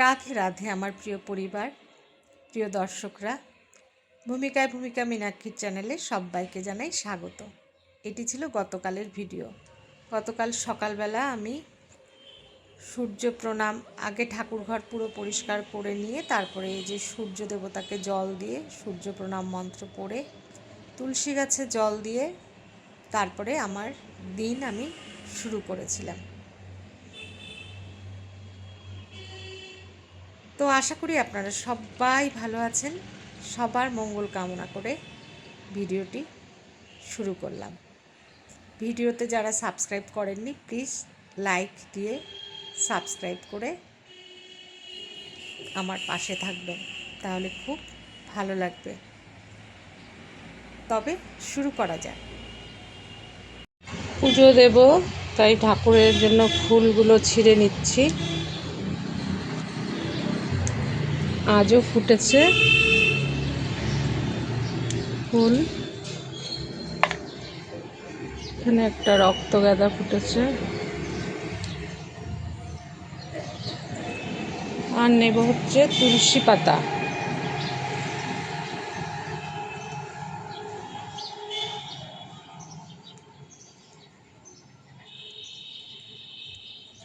রাধে রাধে আমার প্রিয় পরিবার, প্রিয় দর্শকরা। ভূমিকায় ভূমিকা মীনাক্ষীর চ্যানেলে সবাইকে জানাই স্বাগত। এটি ছিল গতকালের ভিডিও। গতকাল সকালবেলা আমি সূর্য প্রণাম, আগে ঠাকুরঘর পুরো পরিষ্কার করে নিয়ে তারপরে এই যে সূর্য দেবতাকে জল দিয়ে সূর্য প্রণাম মন্ত্র পড়ে, তুলসী গাছে জল দিয়ে তারপরে আমার দিন আমি শুরু করেছিলাম। তো আশা করি আপনারা সবাই ভালো আছেন। সবার মঙ্গল কামনা করে ভিডিওটি শুরু করলাম। ভিডিওতে যারা সাবস্ক্রাইব করেননি, প্লিজ লাইক দিয়ে সাবস্ক্রাইব করে আমার পাশে থাকবেন। তাহলে খুব ভালো লাগবে। তবে শুরু করা যাক। পুজো দেব, তাই ঠাকুরের জন্য ফুলগুলো ছিঁড়ে নিচ্ছি। আজও ফুটেছে। ফুল। এখানে একটা রক্ত গাঁদা ফুটেছে। আর নেব হচ্ছে তুলসী পাতা।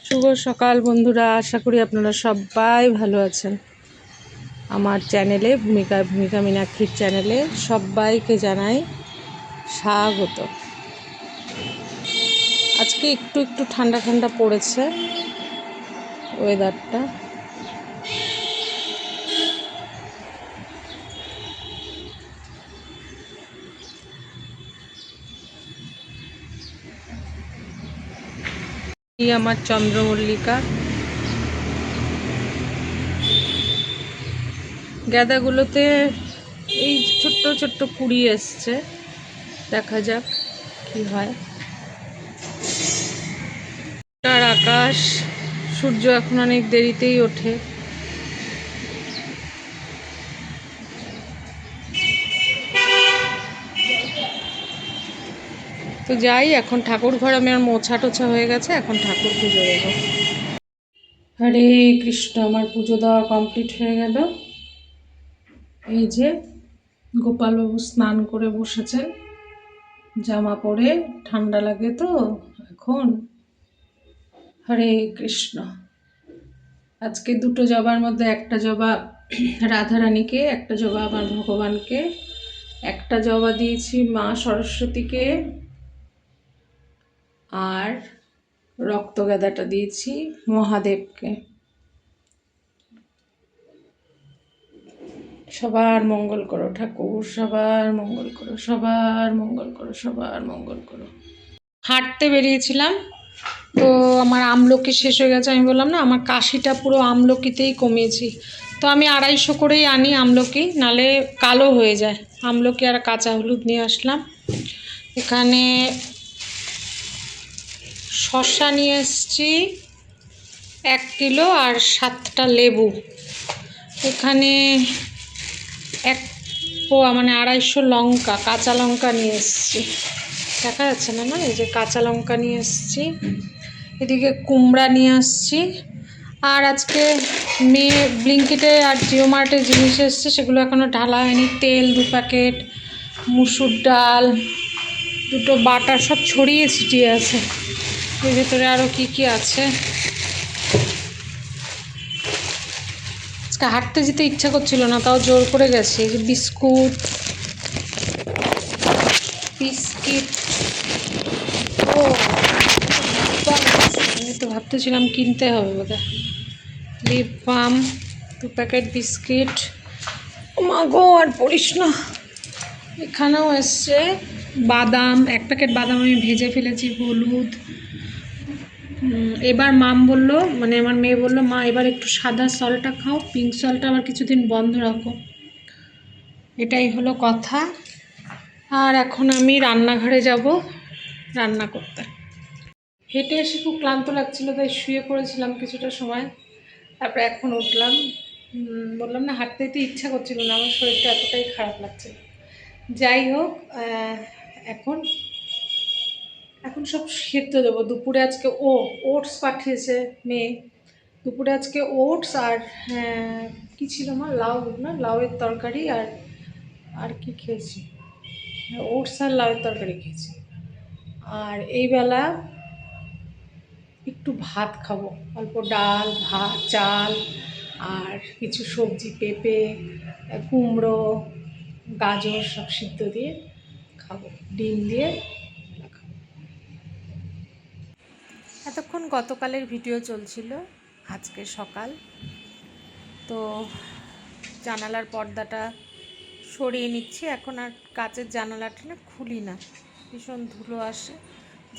শুভ সকাল বন্ধুরা, আশা করি আপনারা সবাই ভালো আছেন। আমার চ্যানেলে ভূমিকা ভূমিকা মীনাক্ষীর চ্যানেলে সবাইকে জানাই স্বাগত। আজকে একটু একটু ঠান্ডা ঠান্ডা পড়েছে ওয়েদারটা আমার চন্দ্রমল্লিকা। গাঁদাগুলোতে এই ছোট্ট ছোট্ট কুড়ি এসছে। দেখা যাক কি হয়। আর আকাশ, সূর্য এখন অনেক দেরিতেই ওঠে। তো যাই, এখন ঠাকুর ঘর আমি আর মোছা টোছা হয়ে গেছে, এখন ঠাকুর পুজো দেবো। হরে কৃষ্ণ, আমার পুজো দেওয়া কমপ্লিট হয়ে গেল। এই যে গোপালবাবু স্নান করে বসেছেন, জামা পরে, ঠান্ডা লাগে তো, এখন হরে কৃষ্ণ। আজকে দুটো জবার মধ্যে একটা জবা রাধারানীকে, একটা জবা আমার ভগবানকে, একটা জবা দিয়েছি মা সরস্বতীকে, আর রক্তগাদাটা দিয়েছি মহাদেবকে। সবার মঙ্গল করো, ঠাকুর, সবার মঙ্গল করো, সবার মঙ্গল করো, সবার মঙ্গল করো। হাঁটতে বেরিয়েছিলাম, তো আমার আমলকি শেষ হয়ে গেছে। আমি বললাম, না, আমার কাশিটা পুরো আমলকিতেই কমিয়েছি। তো আমি আড়াইশো করেই আনি আমলকি, নালে কালো হয়ে যায়। আমলকি আর কাঁচা হলুদ নিয়ে আসলাম। এখানে শসা নিয়ে এসছি, এক কিলো আর সাতটা লেবু। এখানে এক পোয়া মানে আড়াইশো লঙ্কা, কাঁচা লঙ্কা নিয়ে এসছি। দেখা যাচ্ছে না না? এই যে কাঁচা লঙ্কা নিয়ে এসছি। এদিকে কুমড়া নিয়ে আসছি। আর আজকে মেয়ে ব্লিঙ্কিটে আর জিও মার্টে জিনিস এসছে, সেগুলো এখনও ঢালা হয়নি। তেল দু প্যাকেট, মুসুর ডাল, দুটো বাটার, সব ছড়িয়ে ছিটিয়ে আছে। এর ভেতরে আরও কি কি আছে? আজকে হাঁটতে যেতে ইচ্ছা করছিল না, তাও জোর করে গেছি। Biscuit, biscuit. ও, আমি তো ভাবতেছিলাম কিনতে হবে বোধহয়। লিপ বাম, দু প্যাকেট বিস্কিট। মা গো, আর পড়িস না। এখানেও এসছে বাদাম, এক প্যাকেট বাদাম আমি ভেজে ফেলেছি, হলুদ। এবার মাম বলল মানে আমার মেয়ে বলল, মা, এবার একটু সাদা সলটা খাও পিঙ্ক সলটা আবার কিছুদিন বন্ধ রাখো। এটাই হলো কথা। আর এখন আমি রান্নাঘরে যাব রান্না করতে। হেঁটে এসে খুব ক্লান্ত লাগছিল, তাই শুয়ে পড়েছিলাম কিছুটা সময়। তারপরে এখন উঠলাম। বললাম, না, হাঁটতে যেতে ইচ্ছা করছিল না, আমার শরীরটা এতটাই খারাপ লাগছে যাই হোক এখন এখন সব সেদ্ধ দেবো। দুপুরে আজকে ও ওটস পাঠিয়েছে মেয়ে। দুপুরে আজকে ওটস আর হ্যাঁ, কি ছিল আমার লাউ না লাউয়ের তরকারি আর আর কি খেয়েছি? ওটস আর লাউয়ের তরকারি খেয়েছি। আর এই বেলা একটু ভাত খাব। অল্প ডাল ভাত চাল আর কিছু সবজি পেঁপে কুমড়ো গাজর সব সিদ্ধ দিয়ে খাব। ডিম দিয়ে খাব এতক্ষণ গতকালের ভিডিও চলছিল, আজকে সকাল। তো জানালার পর্দাটা সরিয়ে নিচ্ছি, এখন আর কাচের জানালাটা না খুলি না। ভীষণ ধুলো আসে।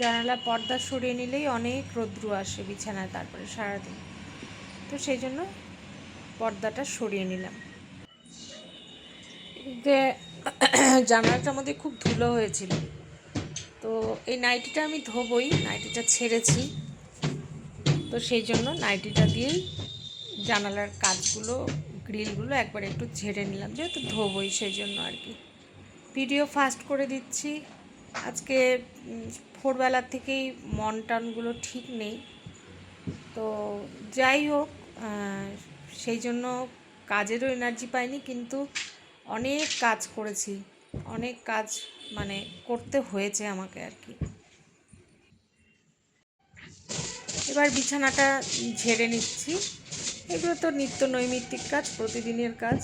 জানালার পর্দা সরিয়ে নিলেই অনেক রৌদ্র আসে বিছানায় তারপরে সারাদিন। তো সেই জন্য পর্দাটা সরিয়ে নিলাম। যে জানালাটার মধ্যে খুব ধুলো হয়েছিল। তো এই নাইটিটা আমি ধোবই, নাইটিটা ছেড়েছি। তো সেই জন্য নাইটিটা দিয়েই জানালার কাজগুলো, গ্রিলগুলো একবার একটু ঝেড়ে নিলাম, যেহেতু ধোবই সেই জন্য আর কি। ভিডিও ফাস্ট করে দিচ্ছি। আজকে ভোরবেলার থেকেই মন টনগুলো ঠিক নেই। তো যাই হোক সেই জন্য কাজেরও এনার্জি পাইনি, কিন্তু অনেক কাজ করেছি। অনেক কাজ মানে করতে হয়েছে আমাকে আর কি। এবার বিছানাটা ঝেড়ে নিচ্ছি। এগুলো তো নিত্য নৈমিত্তিক কাজ, প্রতিদিনের কাজ।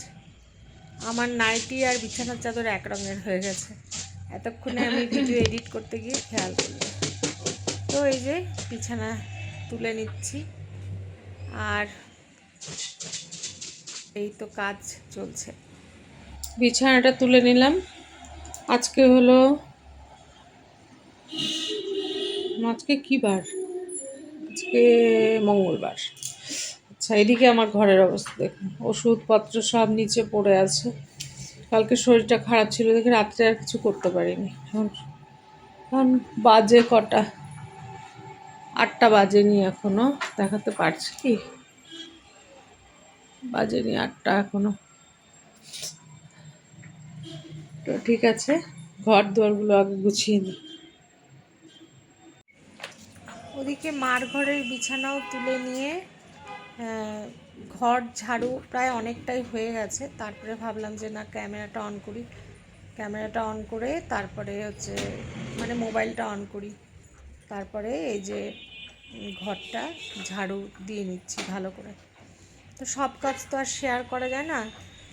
আমার নাইটি আর বিছানার চাদর এক রঙের হয়ে গেছে। এতক্ষণে আমি ভিডিও এডিট করতে গিয়ে খেয়াল করলাম। তো এই যে বিছানা তুলে নিচ্ছি। আর এই তো কাজ চলছে। বিছানাটা তুলে নিলাম। আজকে হলো আজকে কি বার? আজকে মঙ্গলবার। আচ্ছা এদিকে আমার ঘরের অবস্থা দেখুন। ওষুধপত্র সব নিচে পড়ে আছে। কালকে শরীরটা খারাপ ছিল দেখে রাত্রে আর কিছু করতে পারিনি। এখন বাজে কটা? আটটা বাজে বাজেনি এখনও, দেখাতে পারছি কি? বাজেনি আটটা এখনও। তো ঠিক আছে, ঘর দুয়ারগুলো আগে গুছিয়ে নিই ওদিকে মার ঘরের বিছানাও তুলে নিয়ে ঘর ঝাড়ু প্রায় অনেকটাই হয়ে গেছে। তারপরে ভাবলাম যে না, ক্যামেরাটা অন করি। ক্যামেরাটা অন করে তারপরে হচ্ছে মানে মোবাইলটা অন করি। তারপরে এই যে ঘরটা ঝাড়ু দিয়ে নিচ্ছি ভালো করে। তো সব কাজ তো আর শেয়ার করা যায় না।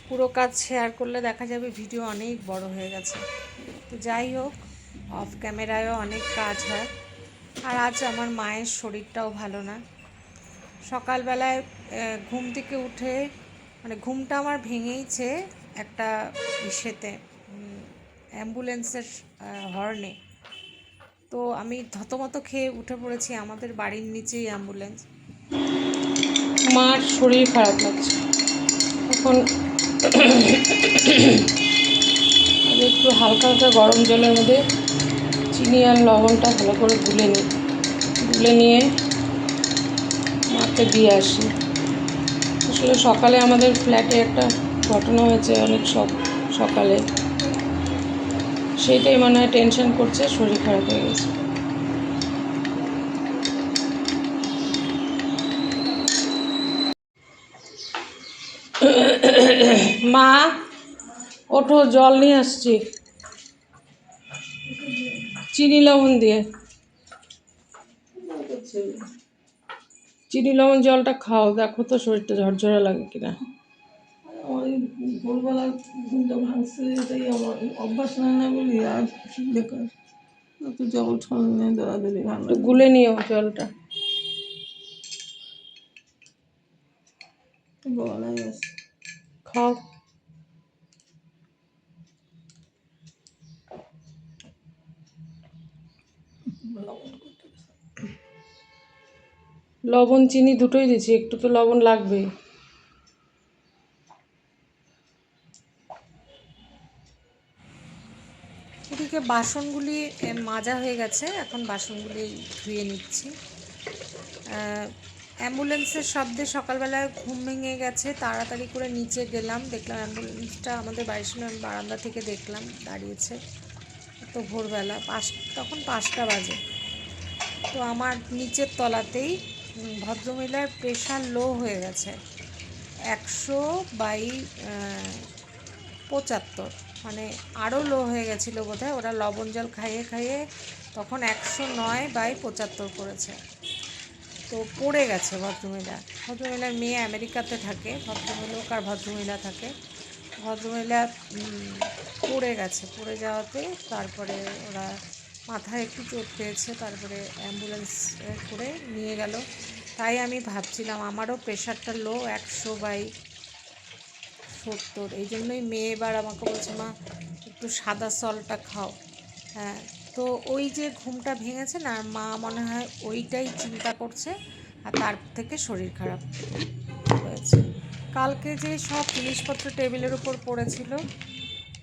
পুরো কাজ শেয়ার করলে দেখা যাবে ভিডিও অনেক বড় হয়ে গেছে। তো যাই হোক অফ ক্যামেরায়ও অনেক কাজ হয়। আর আজ আমার মায়ের শরীরটাও ভালো না। সকালবেলায় ঘুম থেকে উঠে মানে ঘুমটা আমার ভেঙেইছে একটা ইসেতে অ্যাম্বুলেন্সের হর্নে। তো আমি থতমত খেয়ে উঠে পড়েছি, আমাদের বাড়ির নিচেই অ্যাম্বুলেন্স। মার শরীর খারাপ লাগছে। এখন একটু হালকা হালকা গরম জলের মধ্যে চিনি আর লবণটা ভালো করে গুলে নিই। গুলে নিয়ে মাকে দিয়ে আসি। আসলে সকালে আমাদের ফ্ল্যাটে একটা ঘটনা হয়েছে অনেক সব সকালে। সেইটাই মনে হয় টেনশন করছে, শরীর খারাপ হয়ে গেছে। মা ওঠো জল নিয়ে আসছি। চিনি লবণ দিয়ে। চিনি লবণ জলটা খাও। দেখো তো শরীরটা ঝরঝরা লাগে কিনা। আমার এই ভোরবেলা ঘুমটা ভাঙছে এটাই আমার অভ্যাস না না বলি আর বেকার। একটু জল ঠল নিয়ে দৌড়াদৌড়ি ভালো গুলে নিও জলটা। গলায় আছে। খাও লবণ, চিনি দুটোই দিচ্ছি, একটু তো লবণ লাগবেই। এদিকে বাসনগুলি মাজা হয়ে গেছে, এখন বাসনগুলি ধুয়ে নিচ্ছি। অ্যাম্বুলেন্সের শব্দে সকালবেলায় ঘুম ভেঙে গেছে, তাড়াতাড়ি করে নিচে গেলাম, দেখলাম অ্যাম্বুলেন্সটা আমাদের বাড়ির সামনে আমি বারান্দা থেকে দেখলাম, দাঁড়িয়েছে তো ভোরবেলা পাঁচ, তখন পাঁচটা বাজে। তো আমার নিচের তলাতেই ভদ্রমহিলার প্রেশার লো হয়ে গেছে, একশো বাই পঁচাত্তর মানে আরও লো হয়ে গেছিল বোধহয়, ওরা লবণ জল খাইয়ে খাইয়ে তখন একশো নয় বাই পঁচাত্তর করেছে। তো পড়ে গেছে ভদ্রমহিলা। ভদ্রমহিলার মেয়ে আমেরিকাতে থাকে ভদ্রমহিলাও আর ভদ্রমহিলা থাকে। ভদ্রমহিলা পড়ে গেছে। পড়ে যাওয়াতে তারপরে ওরা মাথায় একটু চোট পেয়েছে, তারপরে অ্যাম্বুলেন্স করে নিয়ে গেল। তাই আমি ভাবছিলাম, আমারও প্রেশারটা লো, একশো বাই সত্তর। এই জন্যই মেয়ে এবার আমাকে বলছে, মা, একটু সাদা সলটা খাও। হ্যাঁ তো ওই যে ঘুমটা ভেঙেছে না, মা মনে হয় ওইটাই চিন্তা করছে আর তার থেকে শরীর খারাপ হয়েছে। কালকে যে সব জিনিসপত্র টেবিলের উপর পড়েছিল,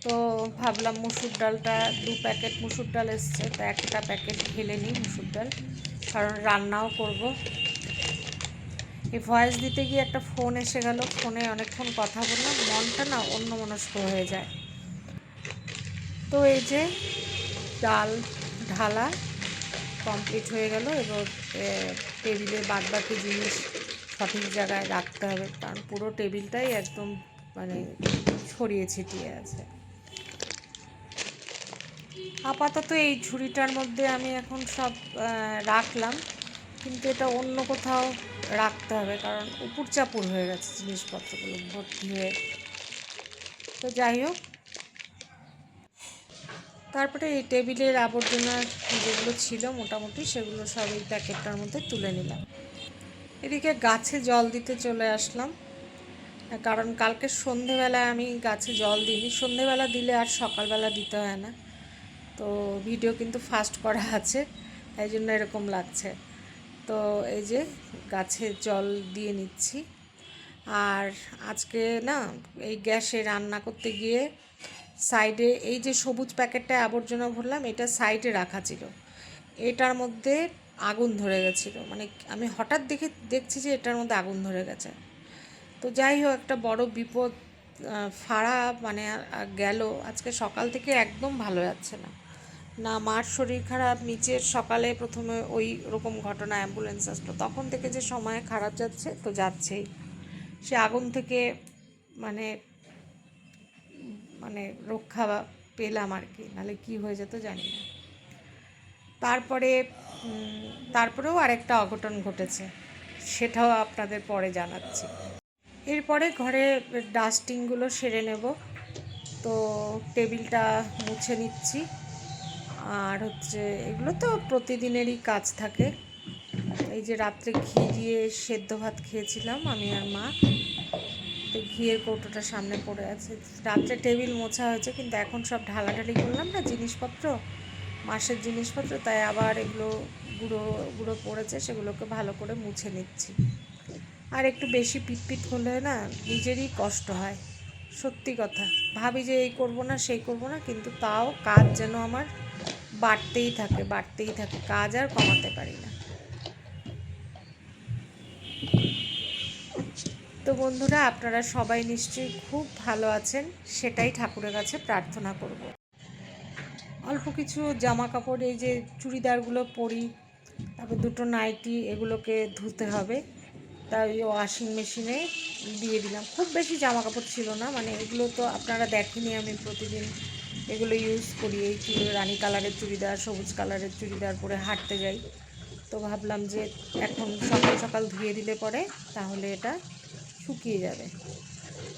তো ভাবলাম মুসুর ডালটা, দু প্যাকেট মুসুর ডাল এসছে, তো একটা প্যাকেট ঢেলে নিই মুসুর ডাল, কারণ রান্নাও করব। এই ভয়েস দিতে গিয়ে একটা ফোন এসে গেল, ফোনে অনেকক্ষণ কথা বললাম, মনটা না অন্য মনস্ক হয়ে যায়। তো এই যে ডাল ঢালা কমপ্লিট হয়ে গেল। এবার টেবিলে বাদ বাকি জিনিস সঠিক জায়গায় রাখতে হবে, কারণ পুরো টেবিলটাই একদম মানে ছড়িয়ে ছিটিয়ে আছে। আপাতত এই ঝুড়িটার মধ্যে আমি এখন সব রাখলাম। কিন্তু এটা অন্য কোথাও রাখতে হবে, কারণ উপর চাপুর হয়ে গেছে জিনিসপত্রগুলো ভর্তি হয়ে। তো যাই হোক তারপরে এই টেবিলের আবর্জনা যেগুলো ছিল মোটামুটি সেগুলো সব এই প্যাকেটটার মধ্যে তুলে নিলাম। এদিকে গাছে জল দিতে চলে আসলাম। কারণ কালকে সন্ধেবেলায় আমি গাছে জল দিইনি। সন্ধেবেলা দিলে আর সকালবেলা দিতে হয় না। তো ভিডিও কিন্তু ফাস্ট করা আছে, তাই জন্য এরকম লাগছে। তো এই যে গাছে জল দিয়ে নিচ্ছি। আর আজকে না এই গ্যাসে রান্না করতে গিয়ে সাইডে এই যে সবুজ প্যাকেটটা আবর্জনা ভরলাম, এটা সাইডে রাখা ছিল। এটার মধ্যে আগুন ধরে গেছিল। মানে আমি হঠাৎ দেখে, দেখছি যে এটার মধ্যে আগুন ধরে গেছে। তো যাই হোক, একটা বড় বিপদ ফাড়া মানে গেল। আজকে সকাল থেকে একদম ভালো যাচ্ছে না। না, মার শরীর খারাপ, নিচের সকালে প্রথমে ওই রকম ঘটনা, অ্যাম্বুলেন্স আসলো। তখন থেকে যে সময় খারাপ যাচ্ছে, তো যাচ্ছেই। সে আগুন থেকে মানে মানে রক্ষা পেলাম আর কি, নাহলে কী হয়ে যেত জানি না। তারপরে তারপরেও আরেকটা অঘটন ঘটেছে, সেটাও আপনাদের পরে জানাচ্ছি। এরপরে ঘরে ডাস্টিংগুলো সেরে নেব, তো টেবিলটা মুছে নিচ্ছি। আর হচ্ছে, এগুলো তো প্রতিদিনেরই কাজ থাকে। এই যে রাত্রে ঘি দিয়ে সেদ্ধ ভাত খেয়েছিলাম, আমি আর মা। ঘিয়ের কৌটোটা সামনে পড়ে আছে। রাত্রে টেবিল মোছা হয়েছে, কিন্তু এখন সব ঢালাঢালি করলাম না, জিনিসপত্র, মাসের জিনিসপত্র, তাই আবার এগুলো গুঁড়ো গুঁড়ো পড়েছে, সেগুলোকে ভালো করে মুছে নিচ্ছি। আর একটু বেশি পিটপিট হলে না নিজেরই কষ্ট হয়, সত্যি কথা। ভাবি যে এই করব না, সেই করব না, কিন্তু তাও কাজ যেন আমার বাড়তেই থাকে বাড়তেই থাকে, কাজ আর কমাতে পারি না। তো বন্ধুরা, আপনারা সবাই নিশ্চয়ই খুব ভালো আছেন, সেটাই ঠাকুরের কাছে প্রার্থনা করব। অল্প কিছু জামা কাপড় এই যে চুড়িদারগুলো পরি, তারপর দুটো নাইটি, এগুলোকে ধুতে হবে। তাই ওয়াশিং মেশিনে দিয়ে দিলাম। খুব বেশি জামা কাপড় ছিল না মানে এগুলো তো আপনারা দেখেনি আমি প্রতিদিন। এগুলো ইউজ করি, এই রানী কালারের চুড়িদার, সবুজ কালারের চুড়িদার পরে হাঁটতে যাই। তো ভাবলাম যে এখন সকাল সকাল ধুয়ে দিলে পরে, তাহলে এটা শুকিয়ে যাবে।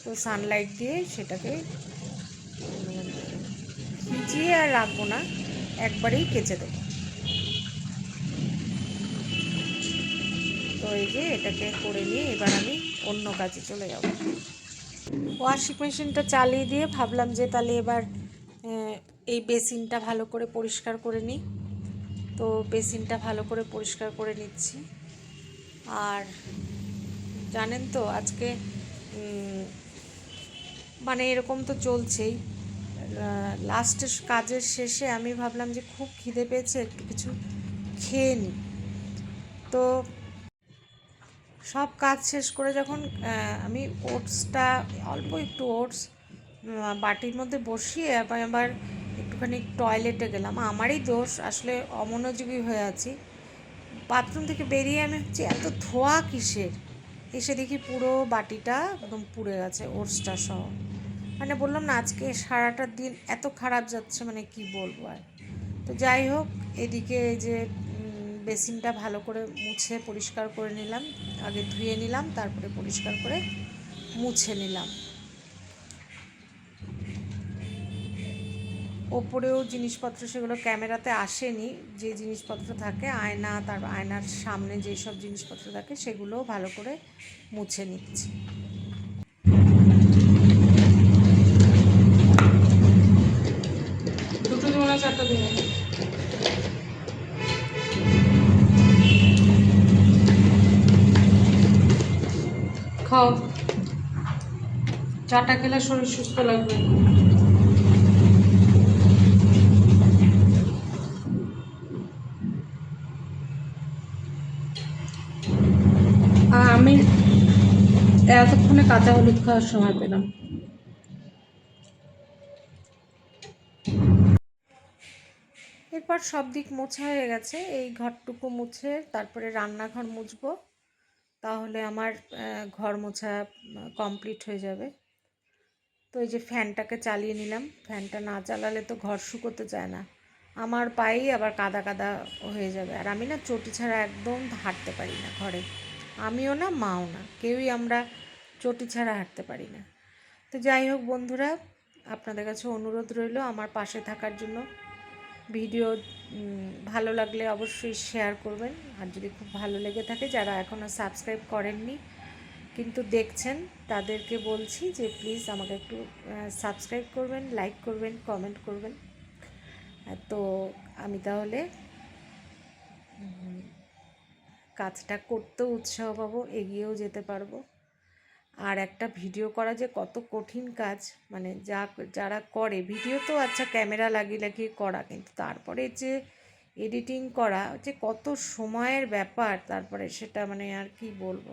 তো সানলাইট দিয়ে সেটাকে ভিজিয়ে আর রাখব না, একবারেই কেচে দেবো। তো এই যে এটাকে করে নিয়ে এবার আমি অন্য কাজে চলে যাব। ওয়াশিং মেশিনটা চালিয়ে দিয়ে ভাবলাম যে তাহলে এবার এই বেসিনটা ভালো করে পরিষ্কার করে নিই। তো বেসিনটা ভালো করে পরিষ্কার করে নিচ্ছি। আর জানেন তো, আজকে মানে এরকম তো চলছেই। লাস্টের কাজের শেষে আমি ভাবলাম যে খুব খিদে পেয়েছে, একটু কিছু খেয়ে নিই তো সব কাজ শেষ করে যখন আমি ওটসটা, অল্প একটু ওটস বাটির মধ্যে বসিয়ে আবার আবার একটুখানি টয়লেটে গেলাম। আমারই দোষ, আসলে অমনোযোগী হয়ে আছি। বাথরুম থেকে বেরিয়ে আমি হচ্ছে এত ধোয়া কিসের? এসে দেখি পুরো বাটিটা একদম পুড়ে গেছে, ওটসটা সহ। মানে বললাম না, আজকে সারাটা দিন এত খারাপ যাচ্ছে মানে কি বলব আর। তো যাই হোক, এদিকে এই যে বেসিনটা ভালো করে মুছে পরিষ্কার করে নিলাম, আগে ধুয়ে নিলাম, তারপরে পরিষ্কার করে মুছে নিলাম। ওপরেও জিনিসপত্র সেগুলো ক্যামেরাতে আসেনি, যে জিনিসপত্র থাকে, আয়না, তার আয়নার সামনে যেসব জিনিসপত্র থাকে সেগুলোও ভালো করে মুছে নিচ্ছি। দুটো খাও। চাটা খেলে শরীর সুস্থ লাগবে আর আমি এতক্ষণে কাঁচা হলুদ খাওয়ার সময় পেলাম। এরপর সব দিক মোছা হয়ে গেছে, এই ঘরটুকু মুছে তারপরে রান্নাঘর মুছবো, তাহলে আমার ঘর মোছা কমপ্লিট হয়ে যাবে। তো এই যে ফ্যানটাকে চালিয়ে নিলাম, ফ্যানটা না চালালে তো ঘর শুকোতে চায় না। আমার পায়েই আবার কাদা কাদা হয়ে যাবে, আর আমি না চটি ছাড়া একদম হাঁটতে পারি না ঘরে। আমিও না, মাও না, কেউই আমরা চটি ছাড়া হাঁটতে পারি না। তো যাই হোক বন্ধুরা, আপনাদের কাছে অনুরোধ রইল আমার পাশে থাকার জন্য। ভিডিও ভালো লাগলে অবশ্যই শেয়ার করবেন। আর যদি খুব ভালো লেগে থাকে, যারা এখনও সাবস্ক্রাইব করেননি, কিন্তু দেখছেন, তাদেরকে বলছি যে প্লিজ আমাকে একটু সাবস্ক্রাইব করবেন লাইক করবেন কমেন্ট করবেন। তো আমি তাহলে কাজটা করতেও উৎসাহ পাবো, এগিয়েও যেতে পারব। আর একটা ভিডিও করা যে কত কঠিন কাজ মানে যা, যারা করে ভিডিও তো আচ্ছা ক্যামেরা লাগিয়ে লাগিয়ে করা, কিন্তু তারপরে যে এডিটিং করা, যে কত সময়ের ব্যাপার, তারপরে সেটা মানে আর কি বলব?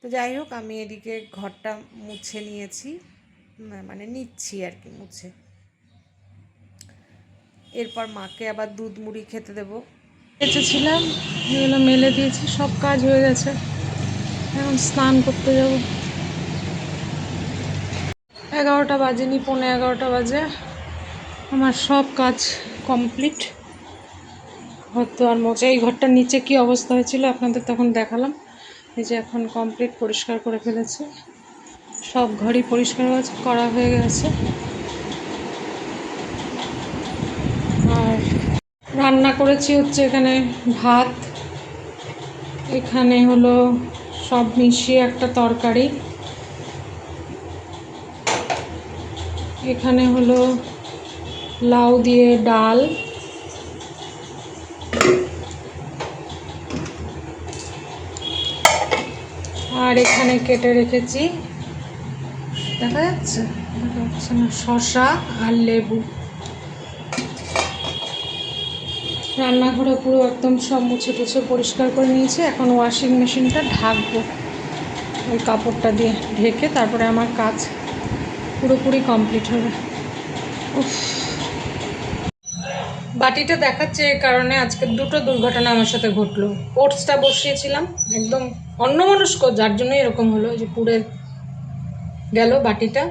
তো যাই হোক, আমি এদিকে ঘরটা মুছে নিয়েছি মানে নিচ্ছি আর কি, মুছে। এরপর মাকে আবার দুধ মুড়ি খেতে দেবো। এসেছিলাম এগুলো মেলে দিয়েছি, সব কাজ হয়ে গেছে। এখন স্নান করতে যাব। এগারোটা বাজেনি, পৌনে এগারোটা বাজে। আমার সব কাজ কমপ্লিট। ঘর তো আর মোচা এই ঘরটার নিচে কি অবস্থা হয়েছিল আপনাদের তখন দেখালাম। এই যে এখন কমপ্লিট পরিষ্কার করে ফেলেছে। সব ঘরই পরিষ্কার করা হয়ে গেছে। আর রান্না করেছি হচ্ছে এখানে ভাত। এখানে হলো সব মিশিয়ে একটা তরকারি। এখানে হলো লাউ দিয়ে ডাল। আর এখানে কেটে রেখেছি, দেখা যাচ্ছে? শশা আর লেবু। রান্নাঘরে পুরো একদম সব মুছে টুছে পরিষ্কার করে নিয়েছি। এখন ওয়াশিং মেশিনটা ঢাকবো। ওই কাপড়টা দিয়ে ঢেকে তারপরে আমার কাজ পুরোপুরি কমপ্লিট হবে। বাটিটা দেখাচ্ছে কারণে আজকে দুটো দুর্ঘটনা আমার সাথে ঘটলো। ওটসটা বসিয়েছিলাম, একদম অন্যমনস্ক, যার জন্য এরকম হলো যে পুড়ে গেল বাটিটা।